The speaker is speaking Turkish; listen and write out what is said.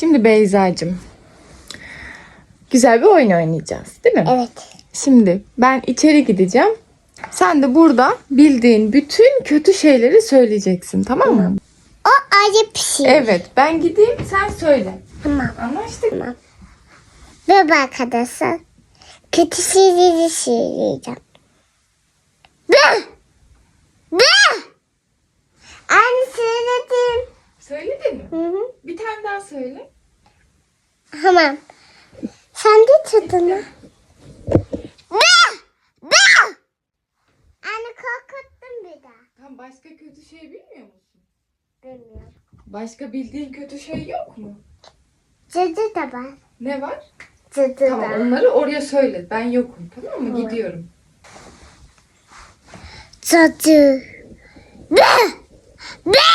Şimdi Beyza'cığım. Güzel bir oyun oynayacağız değil mi? Evet. Şimdi ben içeri gideceğim. Sen de burada bildiğin bütün kötü şeyleri söyleyeceksin tamam mı? O acı bir şey. Evet ben gideyim sen söyle. Tamam. Anlaştık mı? Merhaba arkadaşlar. Kötü şeyleri söyleyeceğim. Söyledin mi? Hı hı. Bir tane daha söyle. Tamam. Sen de tadını. Be! Be! Anne korkuttun bir daha. Tam başka kötü şey bilmiyor musun? Bilmiyorum. Başka bildiğin kötü şey yok mu? Cadı da var. Ne var? Cadı Tamam da. onları oraya söyle. Ben yokum tamam mı? Gidiyorum. Cadı. Anne korkuttun